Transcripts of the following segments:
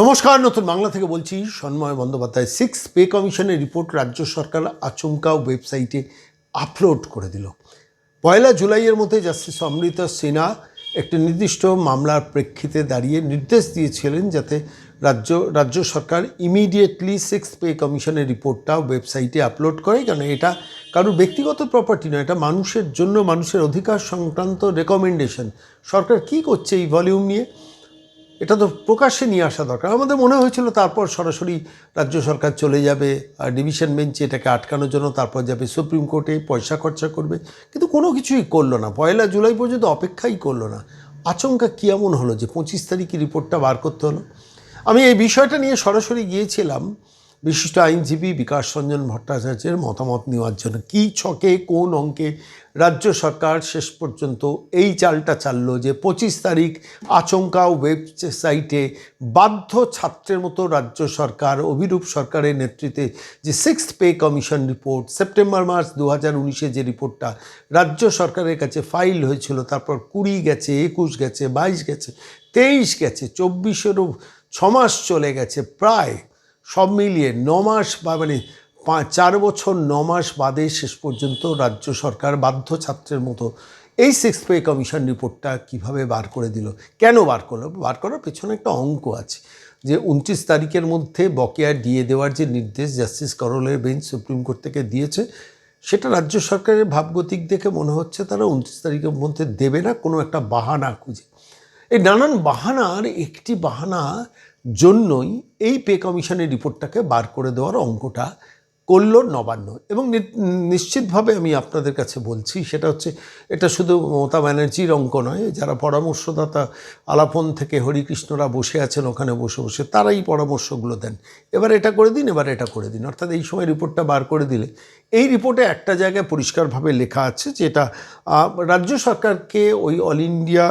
নমস্কার, নতুন বাংলা থেকে বলছি সন্ময় বন্দ্যোপাধ্যায়। সিক্স পে কমিশনের রিপোর্ট রাজ্য সরকার আচমকা ওয়েবসাইটে আপলোড করে দিল। পয়লা জুলাইয়ের মধ্যে জাস্টিস অমৃতা সিনহা একটি নির্দিষ্ট মামলার প্রেক্ষিতে দাঁড়িয়ে নির্দেশ দিয়েছিলেন যাতে রাজ্য রাজ্য সরকার ইমিডিয়েটলি সিক্স পে কমিশনের রিপোর্টটা ওয়েবসাইটে আপলোড করে। কেন এটা কারোর ব্যক্তিগত প্রপার্টি নয়, এটা মানুষের জন্য, মানুষের অধিকার সংক্রান্ত রেকমেন্ডেশন সরকার কি করছে এই ভলিউম নিয়ে? এটা তো প্রকাশ্যে নিয়ে আসা দরকার। আমাদের মনে হয়েছিল তারপর সরাসরি রাজ্য সরকার চলে যাবে, আর ডিভিশন বেঞ্চে এটাকে আটকানোর জন্য তারপর যাবে, সুপ্রিম কোর্টে পয়সা খরচা করবে। কিন্তু কোনো কিছুই করল না। পয়লা জুলাই পর্যন্ত অপেক্ষাই করল না। আচমকা কী এমন হলো যে পঁচিশ তারিখে রিপোর্টটা বার করতে হলো? আমি এই বিষয়টা নিয়ে সরাসরি গিয়েছিলাম। বিশিষ্ট আইনজীবী বিকাশ রঞ্জন ভট্টাচার্যের মতামত নেওয়ার জন্য কী ছকে, কোন অঙ্কে রাজ্য সরকার শেষ পর্যন্ত এই চালটা চাললো যে পঁচিশ তারিখ আচমকা ওয়েবসাইটে বাধ্য ছাত্রের মতো রাজ্য সরকার, অভিরূপ সরকারের নেতৃত্বে যে six pay commission report September মাস দু হাজার উনিশে যে রিপোর্টটা রাজ্য সরকারের কাছে ফাইল হয়েছিল, তারপর কুড়ি গেছে, একুশ গেছে, বাইশ গেছে, তেইশ গেছে, চব্বিশেরও ছমাস চলে গেছে, প্রায় সব মিলিয়ে মাস বা মানে চার বছর মাস বাদে শেষ পর্যন্ত রাজ্য সরকার বাধ্য ছাত্রের মতো এই সিক্স পে কমিশন রিপোর্টটা কীভাবে বার করে দিল? কেন বার করল? বার করার পেছনে একটা অঙ্ক আছে যে উনত্রিশ তারিখের মধ্যে বকেয়া দিয়ে দেওয়ার যে নির্দেশ জাস্টিস করলের বেঞ্চ সুপ্রিম কোর্ট থেকে দিয়েছে, সেটা রাজ্য সরকারের ভাবগতিক দেখে মনে হচ্ছে তারা উনত্রিশ তারিখের মধ্যে দেবে না, কোনো একটা বাহানা খুঁজে। এই নানান বাহানার একটি বাহানা জন্যই এই পে কমিশনের রিপোর্টটাকে বার করে দেওয়ার অঙ্কটা করল নবান্ন। এবং নিশ্চিতভাবে আমি আপনাদের কাছে বলছি, সেটা হচ্ছে, এটা শুধু মমতা ব্যানার্জির অঙ্ক নয়, যারা পরামর্শদাতা আলাপন থেকে হরিকৃষ্ণরা বসে আছেন ওখানে বসে বসে, তারাই পরামর্শগুলো দেন। এবার এটা করে দিন, এবার এটা করে দিন। অর্থাৎ এই সময় রিপোর্টটা বার করে দিলে, এই রিপোর্টে একটা জায়গায় পরিষ্কারভাবে লেখা আছে যে এটা রাজ্য সরকারকে ওই all India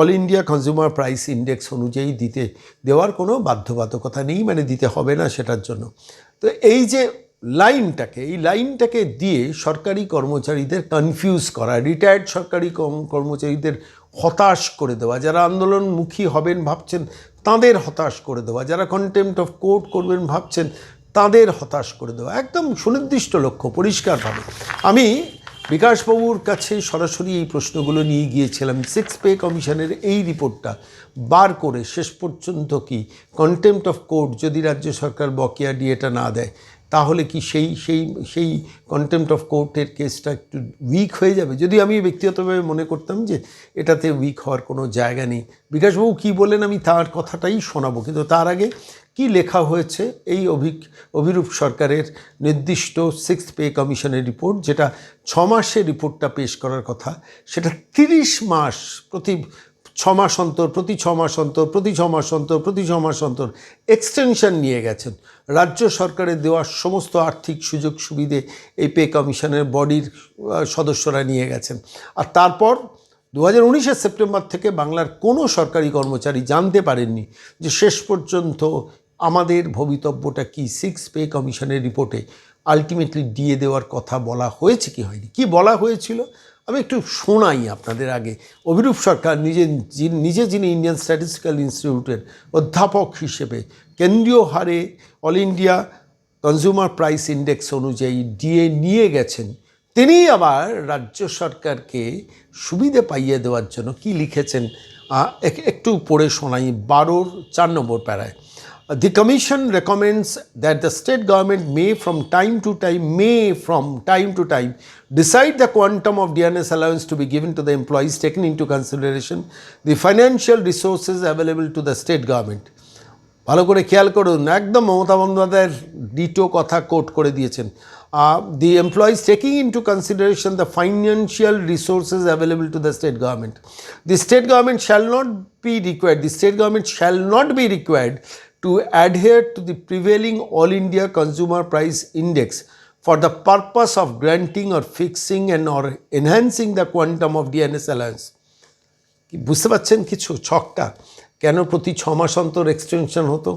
all India consumer price index অনুযায়ী দিতে দেওয়ার কোনো বাধ্যবাধকতা নেই মানে দিতে হবে না সেটার জন্য। তো এই যে লাইনটাকে, এই লাইনটাকে দিয়ে সরকারি কর্মচারীদের কনফিউজ করা রিটায়ার্ড সরকারি কর্ম- কর্মচারীদের হতাশ করে দেওয়া, যারা আন্দোলনমুখী হবেন ভাবছেন তাদের হতাশ করে দেওয়া, যারা কন্টেম্পট অফ কোর্ট করবেন ভাবছেন তাদের হতাশ করে দেওয়া, একদম সুনির্দিষ্ট লক্ষ্য, পরিষ্কারভাবে। আমি বিকাশবাবুর কাছে সরাসরি এই প্রশ্নগুলো নিয়ে গিয়েছিলাম। সিক্স পে কমিশনের এই রিপোর্টটা বার করে, শেষ পর্যন্ত কি? কন্টেম্পট অফ কোর্ট যদি রাজ্য সরকার বকেয়া ডিএটা না দেয়, তাহলে কি সেই সেই সেই কন্টেম্পট অফ কোর্টের কেসটা একটু উইক হয়ে যাবে? যদি আমি ব্যক্তিগতভাবে মনে করতাম যে এটাতে উইক হওয়ার কোনো জায়গা নেই। বিকাশবাবু কী বলেন আমি তার কথাটাই শোনাবো, কিন্তু তার আগে কি লেখা হয়েছে এই অভিক, অভিরূপ সরকারের নির্দিষ্ট সিক্স পে কমিশনের রিপোর্ট যেটা ছ মাসের রিপোর্টটা পেশ করার কথা, সেটা তিরিশ মাস প্রতি ছ মাস অন্তর, প্রতি ছ মাস অন্তর, প্রতি ছ মাস অন্তর, প্রতি ছ মাস অন্তর এক্সটেনশন নিয়ে গেছেন। রাজ্য সরকারের দেওয়া সমস্ত আর্থিক সুযোগ সুবিধে এই পে কমিশনের বডির সদস্যরা নিয়ে গেছেন। আর তারপর দু হাজার সেপ্টেম্বর থেকে বাংলার কোনো সরকারি কর্মচারী জানতে পারেননি যে শেষ পর্যন্ত আমাদের ভবিতব্যটা কি? সিক্স পে কমিশনের রিপোর্টে আলটিমেটলি দিয়ে দেওয়ার কথা বলা হয়েছে কি হয়নি? কি বলা হয়েছিল? আমি একটু শোনাই আপনাদের আগে। অভিরূপ সরকার নিজে নিজে যিনি ইন্ডিয়ান স্ট্যাটিস্টিক্যাল ইনস্টিটিউটের অধ্যাপক হিসেবে কেন্দ্রীয় হারে all India consumer price index অনুযায়ী ডিএ নিয়ে গেছেন, তিনি আবার রাজ্য সরকারকে সুবিধে পাইয়ে দেওয়ার জন্য কি লিখেছেন? এক- একটু পড়ে শোনাই। বারোর চার নম্বর প্যারায়। The Commission recommends that the state government may from time to time, may from time to time, decide the quantum of DNS allowance to be given to the employees taking into consideration the financial resources available to the state government. ভালো করে খেয়াল করুন একদম মমতা বন্দ্যোপাধ্যায়ের ditto কথা quote করে দিয়েছেন the employees taking into consideration the financial resources available to the state government the state government shall not be required the state government shall not be required to adhere to the prevailing All India Consumer Price Index for the purpose of granting or fixing and or enhancing the quantum of DNS allowance. কি বুঝতে পারছেন কিছু ছকটা কেন প্রতি ছ মাস অন্তর extension হতো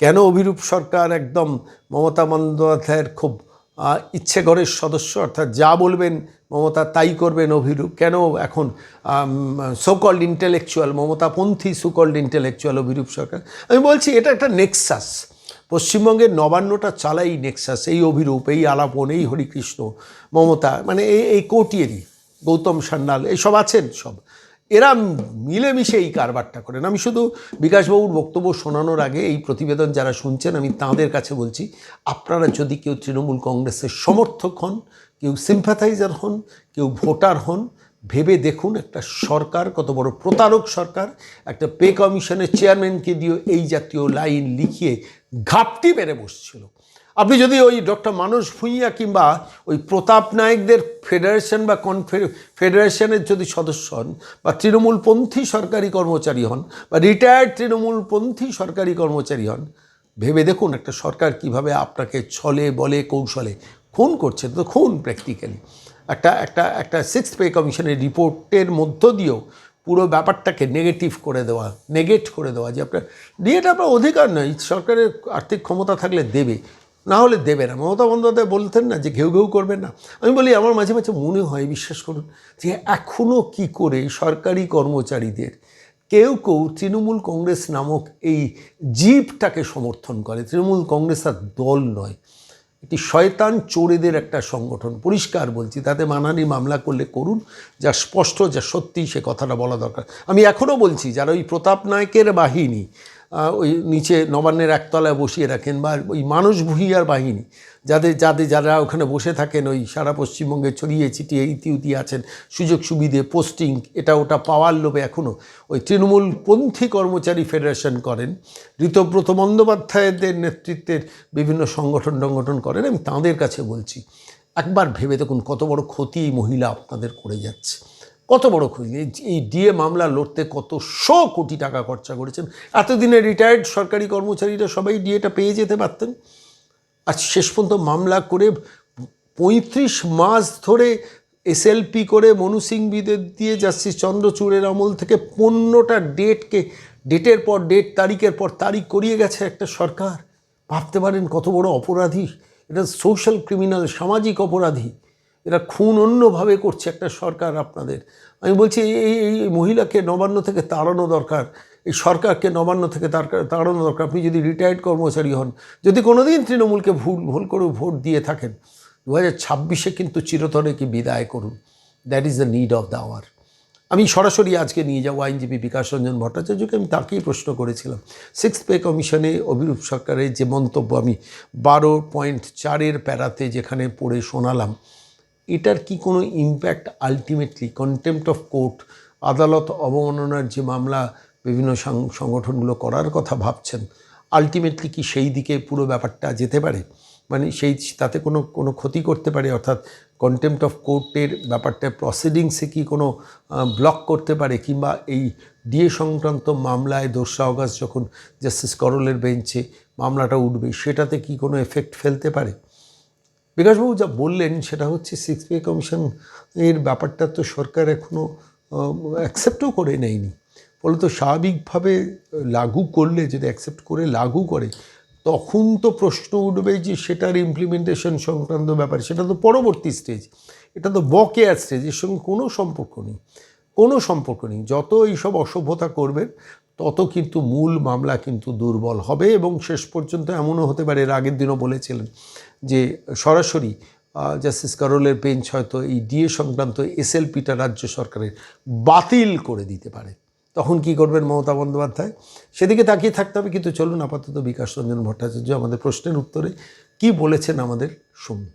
কেন অভিরূপ সরকার একদম মমতা বন্দ্যোপাধ্যায়ের খুব আহ, ইচ্ছেঘরের সদস্য অর্থাৎ যা বলবেন মমতা তাই করবেন অভিরূপ। কেন এখন so called intellectual মমতাপন্থী so called intellectual Abhirup Sarkar? আমি বলছি এটা একটা নেক্সাস পশ্চিমবঙ্গের নবান্নটা চালাই নেক্সাস এই অভিরূপ এই আলাপন এই হরিকৃষ্ণ মমতা মানে এই এই কোটিয়েরই গৌতম সান্যাল এইসব আছেন সব। এরা মিলেমিশে এই কারবারটা করেন। আমি শুধু বিকাশবাবুর বক্তব্য শোনানোর আগে এই প্রতিবেদন যারা শুনছেন, আমি তাঁদের কাছে বলছি, আপনারা যদি কেউ তৃণমূল কংগ্রেসের সমর্থক হন, কেউ সিম্প্যাথাইজার হন, কেউ ভোটার হন, ভেবে দেখুন একটা সরকার, কত বড় প্রতারক সরকার, একটা পে কমিশনের চেয়ারম্যানকে দিয়ে এই জাতীয় লাইন লিখিয়ে ঘাপটি মেরে বসছিল। আপনি যদি ওই ডক্টর মানস ভুঁইয়া কিংবা ওই প্রতাপ নায়কদের ফেডারেশন বা কনফে, ফেডারেশনের যদি সদস্য হন বা তৃণমূলপন্থী সরকারি কর্মচারী হন বা রিটায়ার্ড তৃণমূলপন্থী সরকারি কর্মচারী হন, ভেবে দেখুন একটা সরকার কীভাবে আপনাকে ছলে, বলে, কৌশলে খুন করছে। তো খুন প্র্যাকটিক্যালি একটা একটা একটা সিক্স পে কমিশনের রিপোর্টের মধ্য দিয়েও পুরো ব্যাপারটাকে নেগেটিভ করে দেওয়া নেগেট করে দেওয়া যে আপনার ডিএটা আপনার অধিকার নয়। সরকারের আর্থিক ক্ষমতা থাকলে দেবে। না হলে দেবে না। মমতা বন্দ্যোপাধ্যায় বলতেন না যে ঘেউ ঘেউ করবেন না। আমি বলি, আমার মাঝে মাঝে মনে হয়, বিশ্বাস করুন, যে এখনও কি করে সরকারি কর্মচারীদের, কেউ কেউ তৃণমূল কংগ্রেস নামক এই জীবটাকে সমর্থন করে। তৃণমূল কংগ্রেস আর দল নয় এটি শয়তান চোরেদের একটা সংগঠন। পরিষ্কার বলছি, তাতে মানহানি মামলা করলে করুন, যা স্পষ্ট, যা সত্যি, সে কথাটা বলা দরকার। আমি এখনও বলছি, যারা ওই প্রতাপ নায়কের বাহিনী ওই নিচে নবান্নের একতলায় বসিয়ে রাখেন বা ওই মানুষ ভুইয়ার বাহিনী। যাদের যাদের, যারা ওখানে বসে থাকেন, ওই সারা পশ্চিমবঙ্গে ছড়িয়ে ছিটিয়ে ইতিউতি আছেন, সুযোগ সুবিধে পোস্টিং এটা ওটা পাওয়ার লোভে এখনও ওই তৃণমূলপন্থী কর্মচারী ফেডারেশন করেন। ঋতব্রত বন্দ্যোপাধ্যায়দের নেতৃত্বের বিভিন্ন সংগঠন টংগঠন করেন, আমি তাঁদের কাছে বলছি, একবার ভেবে দেখুন কত বড় ক্ষতি মহিলা আপনাদের করে যাচ্ছে। কত বড় ক্ষতি? এই- ডিএ মামলা লড়তে কত শো কোটি টাকা খরচা করেছেন। এতদিনে রিটায়ার্ড সরকারি কর্মচারীরা সবাই ডিএটা পেয়ে যেতে পারতেন। আজ শেষ পর্যন্ত মামলা করে পঁয়ত্রিশ মাস ধরে এসএলপি করে মনু সিংবিদের দিয়ে জাস্টিস চন্দ্রচূড়ের আমল থেকে পনেরোটা ডেটকে, ডেটের পর ডেট, তারিখের পর তারিখ করিয়ে গেছে একটা সরকার। ভাবতে পারেন কত বড় অপরাধী। এটা সোশ্যাল ক্রিমিনাল সামাজিক অপরাধী। এরা খুন অন্যভাবে করছে একটা সরকার আপনাদের। আমি বলছি, এই, এই- মহিলাকে নবান্ন থেকে তাড়ানো দরকার, এই সরকারকে নবান্ন থেকে তাড়ানো দরকার। আপনি যদি রিটায়ার্ড কর্মচারী হন, যদি কোনোদিন তৃণমূলকে ভুল ভুল করে ভোট দিয়ে থাকেন দু হাজার ছাব্বিশে কিন্তু চিরতরে কি বিদায় করুন? That is the need of the hour আমি সরাসরি আজকে নিয়ে যাব আইনজীবী বিকাশ রঞ্জন ভট্টাচার্যকে। আমি তাকেই প্রশ্ন করেছিলাম। সিক্স পে কমিশনে অভিরূপ সরকারের যে মন্তব্য আমি বারো পয়েন্ট চারের প্যারাতে যেখানে পড়ে শোনালাম এটার কি কোনো impact ultimately contempt of court আদালত অবমাননার যে মামলা বিভিন্ন সংগঠনগুলো করার কথা ভাবছেন আলটিমেটলি কি সেই দিকে পুরো ব্যাপারটা যেতে পারে? মানে সেই, তাতে কোনো কোনো ক্ষতি করতে পারে? অর্থাৎ কন্টেম্পট অফ কোর্টের ব্যাপারটা প্রসিডিংসে কি কোনো ব্লক করতে পারে? কিংবা এই ডিএ সংক্রান্ত মামলায় দোসরা অগাস্ট যখন জাস্টিস করলের বেঞ্চে মামলাটা উঠবে, সেটাতে কি কোনো এফেক্ট ফেলতে পারে? বিকাশবাবু যা বললেন সেটা হচ্ছে সিক্স পে কমিশন এর ব্যাপারটা তো সরকার এখনও অ্যাকসেপ্টও করে নেয়নি। ফলে তো স্বাভাবিকভাবে লাগু করলে, যদি অ্যাকসেপ্ট করে লাগু করে, তখন তো প্রশ্ন উঠবে যে সেটার ইমপ্লিমেন্টেশন সংক্রান্ত ব্যাপার। সেটা তো পরবর্তী স্টেজ এটা তো বকেয়ার স্টেজের সঙ্গে কোনো সম্পর্ক নেই। কোনো সম্পর্ক নেই। যত এইসব অসভ্যতা করবেন, তত কিন্তু মূল মামলা কিন্তু দুর্বল হবে এবং শেষ পর্যন্ত এমনও হতে পারে। এর আগের দিনও বলেছিলেন। যে সরাসরি জাস্টিস কারোলের বেঞ্চ হয়তো এই ডিএ সংক্রান্ত এসএলপিটা রাজ্য সরকারের বাতিল করে দিতে পারে। তখন কি করবেন মমতা বন্দ্যোপাধ্যায়? সেদিকে তাকিয়ে থাকতে হবে, কিন্তু চলুন আপাতত বিকাশ রঞ্জন ভট্টাচার্য আমাদের প্রশ্নের উত্তরে কি বলেছেন আমাদের শুনুন।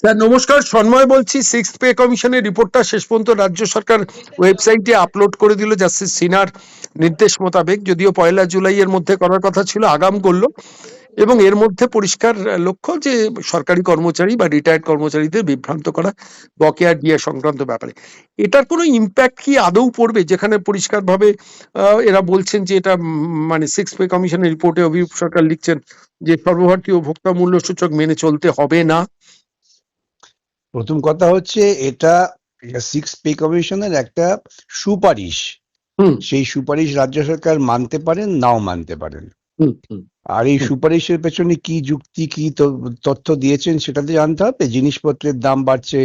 স্যার, নমস্কার, সন্ময় বলছি। সিক্স পে কমিশনের রিপোর্টটা শেষ পর্যন্ত রাজ্য সরকার ওয়েবসাইটে আপলোড করে দিল জাস্টিস সিনার নির্দেশ মোতাবেক। যদিও পয়লা জুলাইয়ের মধ্যে করার কথা ছিল, আগাম করল। এবং এর মধ্যে পরিষ্কার লক্ষ্য যে সরকারি কর্মচারী বা রিটায়ার্ড কর্মচারীদের বিভ্রান্ত করা বকেয়া ডিএ সংক্রান্ত ব্যাপারে। এটার কোনো ইম্প্যাক্ট কি আদৌ পড়বে? যেখানে পরিষ্কারভাবে এরা বলছেন যে এটা মানে সিক্স পে কমিশনের রিপোর্টে অভিরূপ সরকার লিখছেন যে সর্বভারতীয় ভোক্তা মূল্য সূচক মেনে চলতে হবে না। প্রথম কথা হচ্ছে এটা সিক্স পে কমিশনের একটা সুপারিশ। হুম। সেই সুপারিশ রাজ্য সরকার মানতে পারেন নাও মানতে পারেন। হুম হুম। আর এই সুপারিশের পেছনে কি যুক্তি কি তথ্য দিয়েছেন সেটা তো জানতে হবে। জিনিসপত্রের দাম বাড়ছে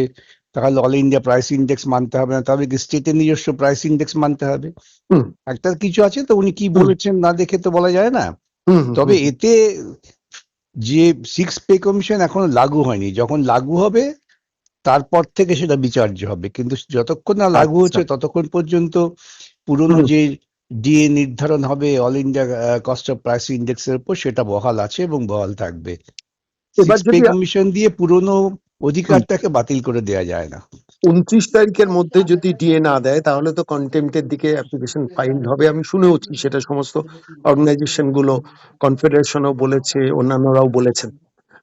তাহলে অল ইন্ডিয়া প্রাইস ইন্ডেক্স মানতে হবে না তাহলে স্টেটের নিজস্ব প্রাইস ইন্ডেক্স মানতে হবে? একটা কিছু আছে তো উনি কি বলেছেন না দেখে তো বলা যায় না। তবে এতে যে সিক্স পে কমিশন এখনও লাগু হয়নি যখন লাগু হবে তারপর থেকে সেটা বিচার্য হবে। কিন্তু যতক্ষণ না লাগু আচ্ছা। হচ্ছে ততক্ষণ পর্যন্ত পুরনো যে ডিএ নির্ধারণ হবে all India cost of price ইন্ডেক্সের উপর সেটা বহাল আছে এবং বহাল থাকবে। কমিশন দিয়ে পুরনো অধিকারটাকে বাতিল করে দেওয়া যায় না। উনত্রিশ তারিখের মধ্যে যদি ডিএ না দেয় তাহলে তো কন্টেম্পটের দিকে অ্যাপ্লিকেশন ফাইল হবে। আমি শুনেওছি সেটা সমস্ত অর্গানাইজেশনগুলো কনফেডারেশনও বলেছে অন্যান্যরাও বলেছেন।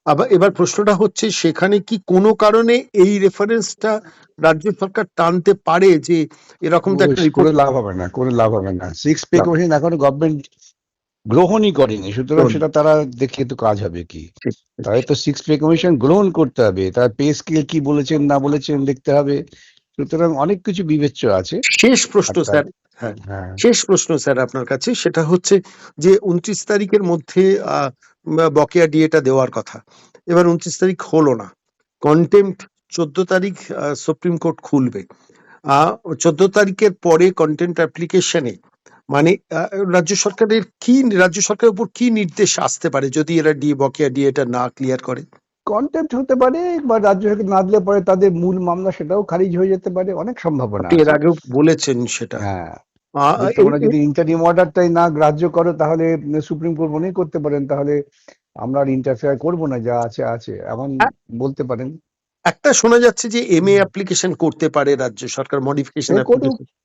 আবার এবার প্রশ্নটা হচ্ছে সেখানে কি কোনো কারণে এই রেফারেন্সটা রাজ্য সরকার টানতে পারে যে এরকম তো একটা কোনো লাভ হবে না কোনো লাভ হবে না। সিক্স পে কমিশন এখনও গভর্নমেন্ট গ্রহণই করেনি সুতরাং সেটা তারা দেখে তো কাজ হবে কি? তাহলে তো সিক্স পে কমিশন গ্রহণ করতে হবে তার পে স্কেল কি বলেছেন না বলেছেন দেখতে হবে। সুতরাং অনেক কিছু বিবেচ্য আছে। শেষ প্রশ্ন আচ্ছা। স্যার। হ্যাঁ শেষ প্রশ্ন স্যার আপনার কাছে সেটা হচ্ছে যে উনত্রিশ তারিখের মধ্যে বকেয়া ডিএটা দেওয়ার কথা। এবার উনত্রিশ তারিখ হলো না। কন্টেম্প চোদ্দ তারিখ সুপ্রিম কোর্ট খুলবে। চোদ্দ তারিখের পরে কন্টেন্ট অ্যাপ্লিকেশনে মানে আহ, রাজ্য সরকারের কি রাজ্য সরকারের উপর কি নির্দেশ আসতে পারে যদি এরা ডিএ বকেয়া ডিএটা না ক্লিয়ার করে? কন্টেম্প হতে পারে বা রাজ্য সরকার না দিলে পরে তাদের মূল মামলা সেটাও খারিজ হয়ে যেতে পারে অনেক সম্ভাবনা এর আগেও বলেছেন সেটা। হ্যাঁ। তোমরা যদি ইন্টারিম অর্ডারটাই না গ্রাহ্য করো তাহলে সুপ্রিম কোর্ট মনেই করতে পারেন। তাহলে আমরা আর ইন্টারফেয়ার করব না যা আছে আছে এমন বলতে পারেন। একটা শোনা যাচ্ছে যে এম এ অ্যাপ্লিকেশন করতে পারে রাজ্য সরকার মডিফিকেশন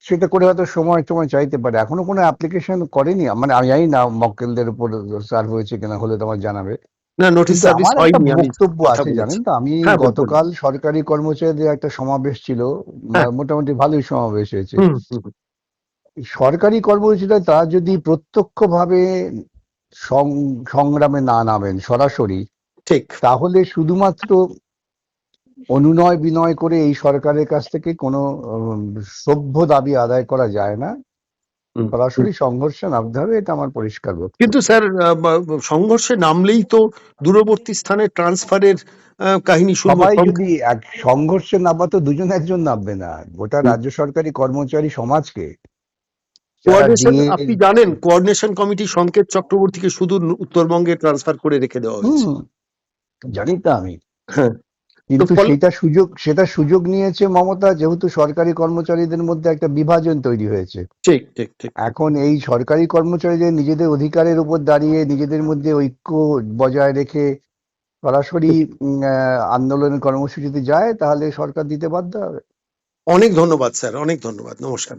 সেটা করে হয়তো সময় সময় চাইতে পারে। এখনও কোনো অ্যাপ্লিকেশন করেনি। মানে আমি জানি না মক্কেলদের উপর সার্ভ হয়েছে কিনা হলে তোমার জানাবে। না কিন্তু সার্ভিস হয়নি বক্তব্য আছে জানেন তো? আমি হ্যাঁ, গতকাল সরকারি কর্মচারীদের একটা সমাবেশ ছিল। হ্যাঁ। মোটামুটি ভালোই সমাবেশ হয়েছে। সরকারি কর্মচারীরা তারা যদি প্রত্যক্ষভাবে সংগ্রামে না নামেন সরাসরি ঠিক। তাহলে শুধুমাত্র অনুনয় বিনয় করে এই সরকারের কাছ থেকে কোনো সভ্য দাবি আদায় করা যায় না। সরাসরি সংঘর্ষে নামতে হবে এটা আমার পরিষ্কার বক্তব্য। কিন্তু স্যার সংঘর্ষে নামলেই তো দূরবর্তী স্থানে ট্রান্সফারের কাহিনী সবাই যদি এক সংঘর্ষে নামা তো দুজন একজন নামবে না। গোটা রাজ্য সরকারি কর্মচারী সমাজকে। কোঅর্ডিনেশন আপনি জানেন কোঅর্ডিনেশন কমিটি সংকেত চক্রবর্তীকে শুধু উত্তরবঙ্গে ট্রান্সফার করে রেখে দেওয়া হয়েছে। জানি তো আমি। হ্যাঁ। কিন্তু সেটা সুযোগ সেটা সুযোগ নিয়েছে মমতা যেহেতু সরকারি কর্মচারীদের মধ্যে একটা বিভাজন তৈরি হয়েছে। ঠিক ঠিক ঠিক। এখন এই সরকারি কর্মচারীদের নিজেদের অধিকারের উপর দাঁড়িয়ে নিজেদের মধ্যে ঐক্য বজায় রেখে সরাসরি আন্দোলনের কর্মসূচিতে যায় তাহলে সরকার দিতে বাধ্য হবে। অনেক ধন্যবাদ স্যার। অনেক ধন্যবাদ। নমস্কার।